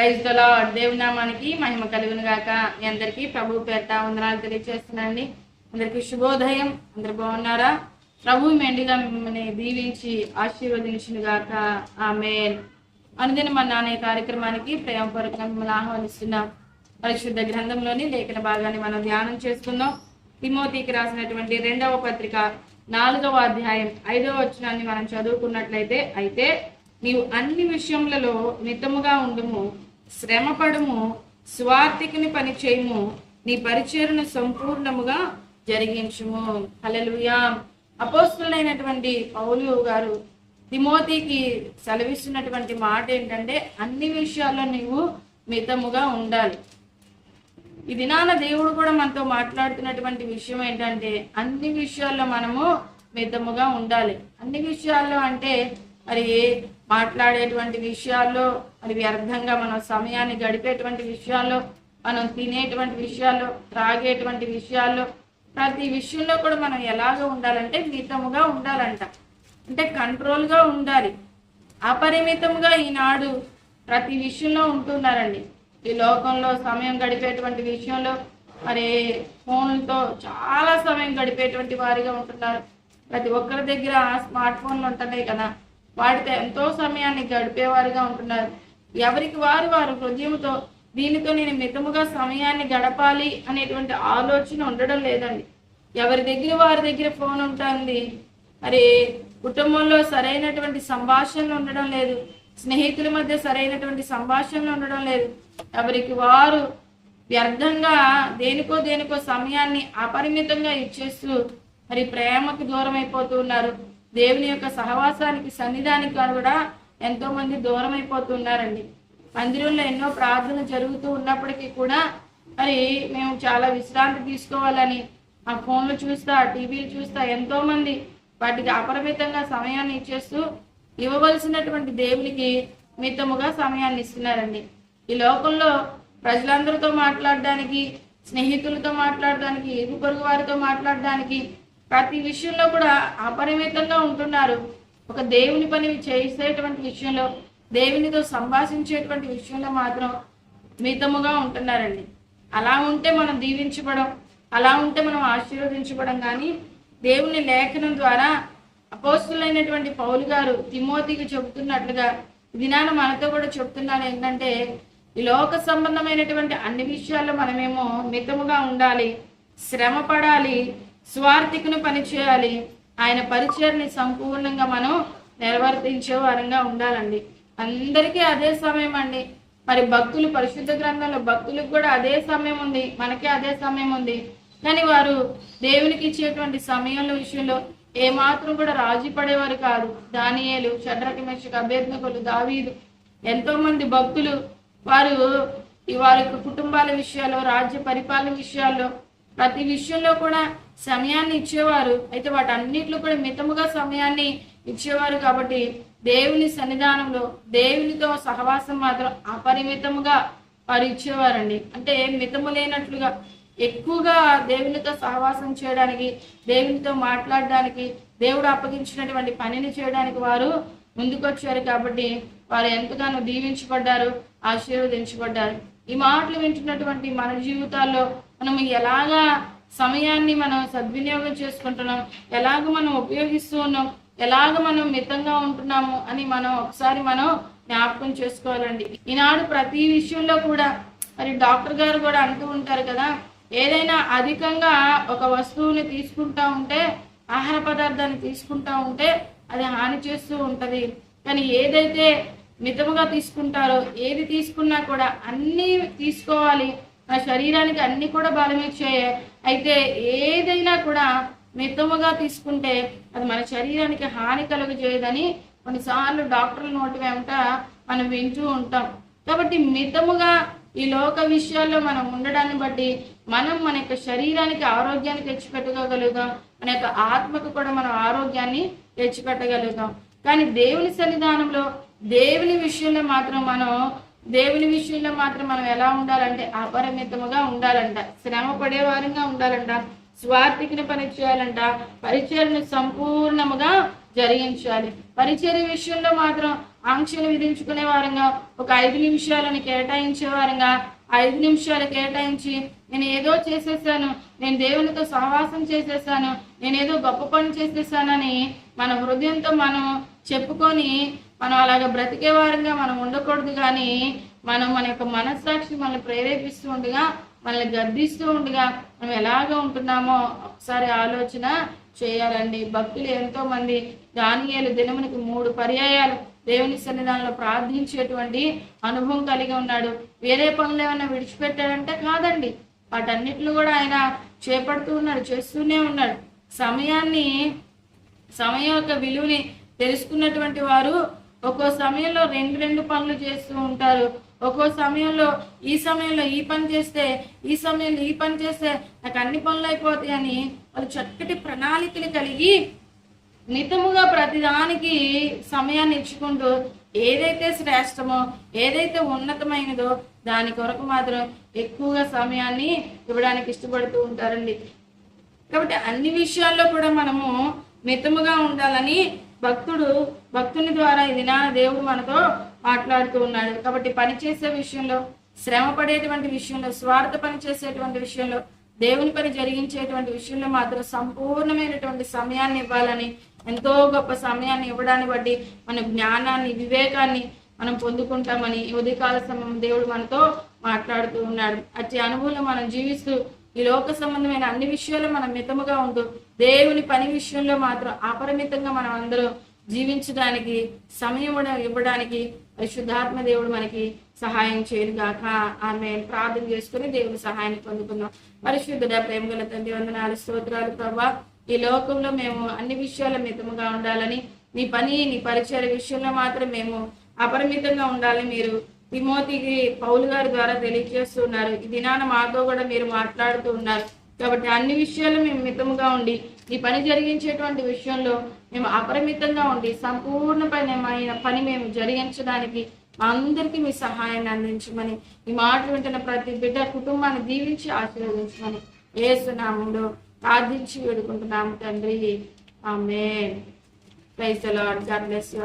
క్రైస్తలో దేవునామానికి మహిమ కలుగును గాక. మీ అందరికీ ప్రభు పేట వందనాలు తెలియజేస్తున్నాండి అందరికీ శుభోదయం. అందరు బాగున్నారా? ప్రభు మెండుగా మిమ్మల్ని దీవించి ఆశీర్వదించును గాక. ఆమె అనుదిన మన నాన్న కార్యక్రమానికి ప్రేమపూర్వకంగా మిమ్మల్ని ఆహ్వానిస్తున్నాం పరిశుద్ధ గ్రంథంలోని లేఖన భాగాన్ని మనం ధ్యానం చేసుకుందాం తిమోతికి రాసినటువంటి రెండవ పత్రిక నాలుగవ అధ్యాయం ఐదవ వచనాన్ని మనం చదువుకున్నట్లయితే అయితే నీవు అన్ని విషయములలో మితముగా ఉండుము. శ్రమపడము స్వార్థికుని పని చేయము నీ పరిచయను సంపూర్ణముగా జరిగించుము. హలలుయా అపోస్తులైనటువంటి పౌలు గారు తిమోతికి సెలవిస్తున్నటువంటి మాట ఏంటంటే అన్ని విషయాల్లో నీవు మితముగా ఉండాలి. ఈ దినాన దేవుడు కూడా మనతో మాట్లాడుతున్నటువంటి విషయం ఏంటంటే అన్ని విషయాల్లో మనము మితముగా ఉండాలి. అన్ని విషయాల్లో అంటే మరి మాట్లాడేటువంటి విషయాల్లో మరి వ్యర్థంగా మనం సమయాన్ని గడిపేటువంటి విషయాల్లో మనం తినేటువంటి విషయాల్లో త్రాగేటువంటి విషయాల్లో ప్రతి విషయంలో కూడా మనం ఎలాగ ఉండాలంటే మితముగా ఉండాలంట. అంటే కంట్రోల్గా ఉండాలి. అపరిమితంగా ఈనాడు ప్రతి విషయంలో ఉంటున్నారండి. ఈ లోకంలో సమయం గడిపేటువంటి విషయంలో మరి ఫోన్లతో చాలా సమయం గడిపేటువంటి వారిగా ఉంటున్నారు. ప్రతి ఒక్కరి దగ్గర స్మార్ట్ ఫోన్లు ఉంటున్నాయి కదా. వాటితో ఎంతో సమయాన్ని గడిపేవారుగా ఉంటున్నారు. ఎవరికి వారు వారు హృదయంతో దీనితో నేను మితముగా సమయాన్ని గడపాలి అనేటువంటి ఆలోచన ఉండడం లేదండి. ఎవరి దగ్గర వారి దగ్గర ఫోన్ ఉంటుంది. మరి కుటుంబంలో సరైనటువంటి సంభాషణలు ఉండడం లేదు. స్నేహితుల మధ్య సరైనటువంటి సంభాషణలు ఉండడం లేదు. ఎవరికి వారు వ్యర్థంగా దేనికో దేనికో సమయాన్ని అపరిమితంగా ఇచ్చేస్తూ మరి ప్రేమకు దూరం అయిపోతూ ఉన్నారు. దేవుని యొక్క సహవాసానికి సన్నిధానికి కూడా ఎంతో మంది దూరం అయిపోతున్నారండి. మందిరంలో ఎన్నో ప్రార్థన జరుగుతూ ఉన్నప్పటికీ కూడా మరి మేము చాలా విశ్రాంతి తీసుకోవాలని ఆ ఫోన్లు చూస్తా టీవీలు చూస్తా ఎంతో మంది వాటికి అపరిమితంగా సమయాన్ని ఇచ్చేస్తూ ఇవ్వవలసినటువంటి దేవునికి మితముగా సమయాన్ని ఇస్తున్నారండి. ఈ లోకంలో ప్రజలందరితో మాట్లాడడానికి స్నేహితులతో మాట్లాడడానికి ఇరు పొరుగు వారితో మాట్లాడడానికి ప్రతి విషయంలో కూడా అపరిమితంగా ఉంటున్నారు. ఒక దేవుని పని చేసేటువంటి విషయంలో దేవునితో సంభాషించేటువంటి విషయంలో మాత్రం మితముగా ఉంటున్నారండి. అలా ఉంటే మనం దీవించబడం అలా ఉంటే మనం ఆశీర్వదించబడం కానీ దేవుని లేఖనం ద్వారా అపోస్తులైనటువంటి పౌలు గారు తిమోతికి చెబుతున్నట్లుగా దినాన మనతో కూడా చెప్తున్నారు ఏంటంటే ఈ లోక సంబంధమైనటువంటి అన్ని విషయాల్లో మనమేమో మితముగా ఉండాలి శ్రమ పడాలి స్వార్థికును పనిచేయాలి ఆయన పరిచయాన్ని సంపూర్ణంగా మనం నిర్వర్తించే వారంగా ఉండాలండి. అందరికీ అదే సమయం అండి. మరి భక్తులు పరిశుద్ధ గ్రంథంలో భక్తులకు కూడా అదే సమయం ఉంది. మనకి అదే సమయం ఉంది. కానీ వారు దేవునికి ఇచ్చేటువంటి సమయంలో విషయంలో ఏమాత్రం కూడా రాజీ పడేవారు కాదు. దానియేలు షడ్రకి అభ్యర్థకులు దావీదు ఎంతో మంది భక్తులు వారు వారి కుటుంబాల విషయాల్లో రాజ్య పరిపాలన విషయాల్లో ప్రతి విషయంలో కూడా సమయాన్ని ఇచ్చేవారు. అయితే వాటి కూడా మితముగా సమయాన్ని ఇచ్చేవారు కాబట్టి దేవుని సన్నిధానంలో దేవునితో సహవాసం మాత్రం అపరిమితముగా వారు ఇచ్చేవారండి అంటే మితము లేనట్లుగా ఎక్కువగా దేవునితో సహవాసం చేయడానికి దేవునితో మాట్లాడడానికి దేవుడు అప్పగించినటువంటి పనిని చేయడానికి వారు ముందుకొచ్చారు కాబట్టి వారు ఎంతగానో దీవించబడ్డారు ఆశీర్వదించబడ్డారు. ఈ మాటలు వింటున్నటువంటి మన జీవితాల్లో మనం ఎలాగా సమయాన్ని మనం సద్వినియోగం చేసుకుంటున్నాం. ఎలాగ మనం ఉపయోగిస్తూ ఉన్నాం? ఎలాగ మనం మితంగా ఉంటున్నాము? అని మనం ఒకసారి మనం జ్ఞాపకం చేసుకోవాలండి. ఈనాడు ప్రతి విషయంలో కూడా మరి డాక్టర్ గారు కూడా అంటూ ఉంటారు కదా ఏదైనా అధికంగా ఒక వస్తువుని తీసుకుంటా ఉంటే ఆహార పదార్థాన్ని తీసుకుంటా ఉంటే అది హాని చేస్తూ ఉంటుంది. కానీ ఏదైతే మితముగా తీసుకుంటారో ఏది తీసుకున్నా కూడా అన్నీ తీసుకోవాలి. మన శరీరానికి అన్నీ కూడా బలమిచ్చాయి అయితే ఏదైనా కూడా మితముగా తీసుకుంటే అది మన శరీరానికి హాని కలుగజేయదని కొన్నిసార్లు డాక్టర్ల నోటి వెంట మనం వింటూ ఉంటాం. కాబట్టి మితముగా ఈ లోక విషయాల్లో మనం ఉండడాన్ని బట్టి మనం మన యొక్క శరీరానికి ఆరోగ్యాన్ని తెచ్చిపెట్టగలుగుతాం మన యొక్క ఆత్మకు కూడా మనం ఆరోగ్యాన్ని తెచ్చిపెట్టగలుగుతాం. కానీ దేవుని సన్నిధానంలో దేవుని విషయంలో మాత్రం మనం దేవుని విషయంలో మాత్రం మనం ఎలా ఉండాలంటే అపరిమితముగా ఉండాలంట. శ్రమ పడే వారంగా ఉండాలంట. స్వార్థికిని పని చేయాలంట. పరిచయను సంపూర్ణముగా జరిగించాలి. పరిచయ విషయంలో మాత్రం ఆంక్షలు విధించుకునే వారంగా ఒక ఐదు నిమిషాలను కేటాయించే వారంగా ఐదు నిమిషాలు కేటాయించి నేను ఏదో చేసేసాను నేను దేవునితో సహవాసం చేసేసాను నేను ఏదో గొప్ప పని చేసేసానని మన హృదయంతో మనం చెప్పుకొని మనం అలాగ బ్రతికే వారంగా మనం ఉండకూడదు కానీ మనం మన యొక్క మనస్సాక్షి మనల్ని ప్రేరేపిస్తూ ఉండగా మనల్ని గద్దిస్తూ ఉండగా మనం ఎలాగ ఉంటున్నామో ఒకసారి ఆలోచన చేయాలండి. భక్తులు ఎంతో మంది దానియాలు దినమునికి మూడు పర్యాయాలు దేవుని సన్నిధానంలో ప్రార్థించేటువంటి అనుభవం కలిగి ఉన్నాడు. వేరే పనులు ఏమైనా విడిచిపెట్టాడంటే కాదండి. వాటన్నిటిని కూడా ఆయన చేపడుతూ ఉన్నాడు చేస్తూనే ఉన్నాడు. సమయాన్ని సమయం యొక్క విలువని తెలుసుకున్నటువంటి వారు ఒక్కో సమయంలో రెండు రెండు పనులు చేస్తూ ఉంటారు. ఒక్కో సమయంలో ఈ సమయంలో ఈ పని చేస్తే ఈ సమయంలో ఈ పని చేస్తే నాకు అన్ని పనులు అయిపోతాయని వాళ్ళు చక్కటి ప్రణాళికలు కలిగి మితముగా ప్రతిదానికి సమయాన్ని ఇచ్చుకుంటూ ఏదైతే శ్రేష్టమో ఏదైతే ఉన్నతమైనదో దాని కొరకు మాత్రం ఎక్కువగా సమయాన్ని ఇవ్వడానికి ఇష్టపడుతూ ఉంటారండి. కాబట్టి అన్ని విషయాల్లో కూడా మనము మితముగా ఉండాలని భక్తుడు భక్తుని ద్వారా ఈ దినాన దేవుడు మనతో మాట్లాడుతూ ఉన్నాడు. కాబట్టి పని చేసే విషయంలో శ్రమ పడేటువంటి విషయంలో స్వార్థ పని చేసేటువంటి విషయంలో దేవుని పని జరిగించేటువంటి విషయంలో మాత్రం సంపూర్ణమైనటువంటి సమయాన్ని ఇవ్వాలని ఎంతో గొప్ప సమయాన్ని ఇవ్వడాన్ని బట్టి మన జ్ఞానాన్ని వివేకాన్ని మనం పొందుకుంటామని ఉదయకాల సమయం దేవుడు మనతో మాట్లాడుతూ ఉన్నాడు. అట్టి అనుభవంలో మనం జీవిస్తూ ఈ లోక సంబంధమైన అన్ని విషయాలు మనం మితముగా ఉంటూ దేవుని పని విషయంలో మాత్రం అపరిమితంగా మనం అందరూ జీవించడానికి సమయం ఇవ్వడానికి పరిశుద్ధాత్మ దేవుడు మనకి సహాయం చేయను గాక. ఆమె ప్రార్థన చేసుకుని దేవుని సహాయాన్ని పొందుకుందాం. పరిశుద్ధుడ ప్రేమ గల తండ్రి వందనాలు స్తోత్రాలు ప్రభా. ఈ లోకంలో మేము అన్ని విషయాల మితముగా ఉండాలని నీ పని నీ పరిచయ విషయంలో మాత్రం మేము అపరిమితంగా ఉండాలని మీరు తిమోతికి పౌలు గారి ద్వారా తెలియజేస్తున్నారు. ఈ దినాన మాతో కూడా మీరు మాట్లాడుతూ ఉన్నారు. కాబట్టి అన్ని విషయాలు మేము మితముగా ఉండి ఈ పని జరిగించేటువంటి విషయంలో మేము అపరిమితంగా ఉండి సంపూర్ణమైన పని మేము జరిగించడానికి మా అందరికీ మీ సహాయాన్ని అందించమని ఈ మాట వింటున్న ప్రతి బిడ్డ కుటుంబాన్ని దీవించి ఆశీర్వదించమని ఏసునామంలో ప్రార్థించి వేడుకుంటున్నాము తండ్రి. ఆమె praise lord God bless you